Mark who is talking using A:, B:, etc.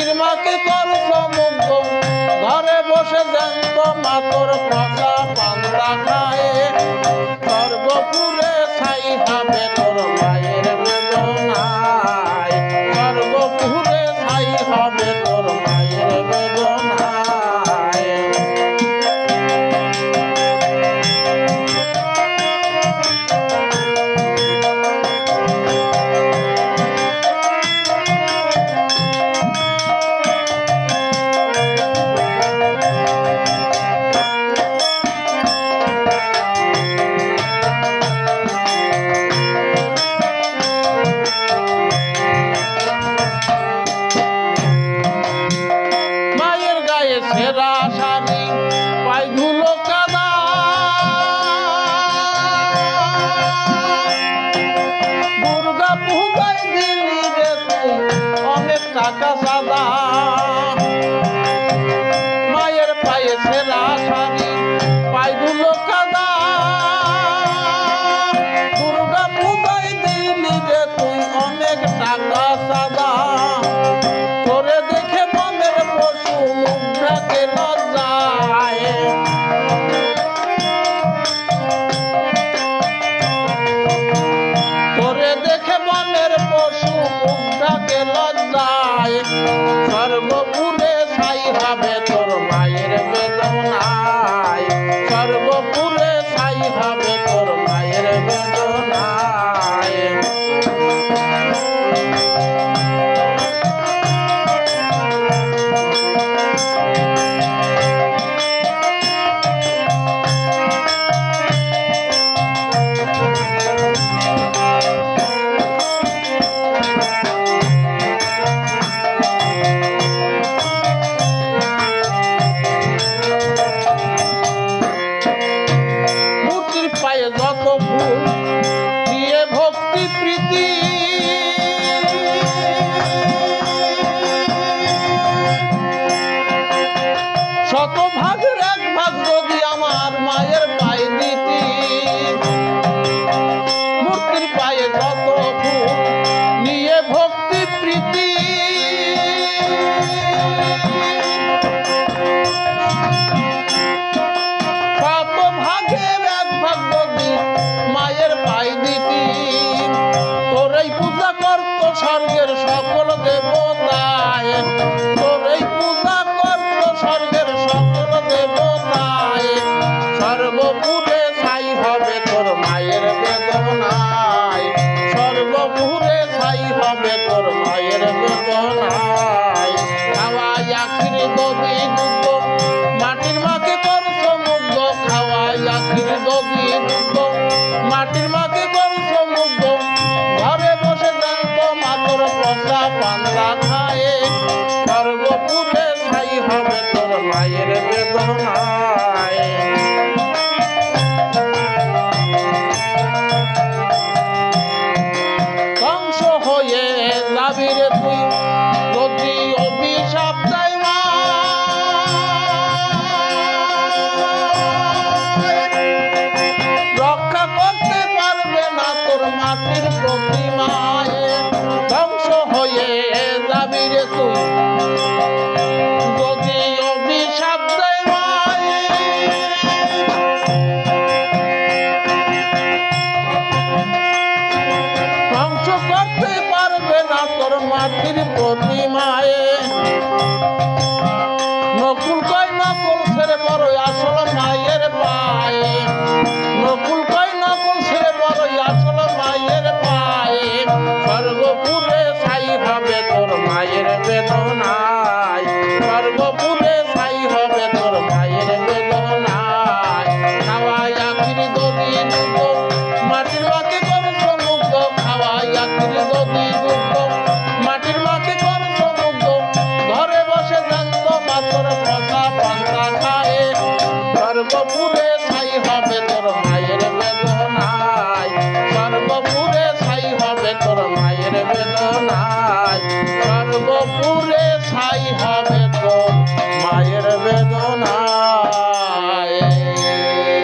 A: মাটির মাকে করছ মুগ্ধ ঘরে বসে জ্যান্ত মাতর কাঁচা পান্তা খায়ে। সর্বপুরে ছাই হবে তোর মায়ের বেদনায়। ছাই হবে আকাশ আদা হবে শত ভাগ এক ভাগ যদি আমার মায়ের পা তোর মাটির প্রতিমায় ধ্বংস হয়ে যাবি রে তুই। মাটির প্রতিমায়।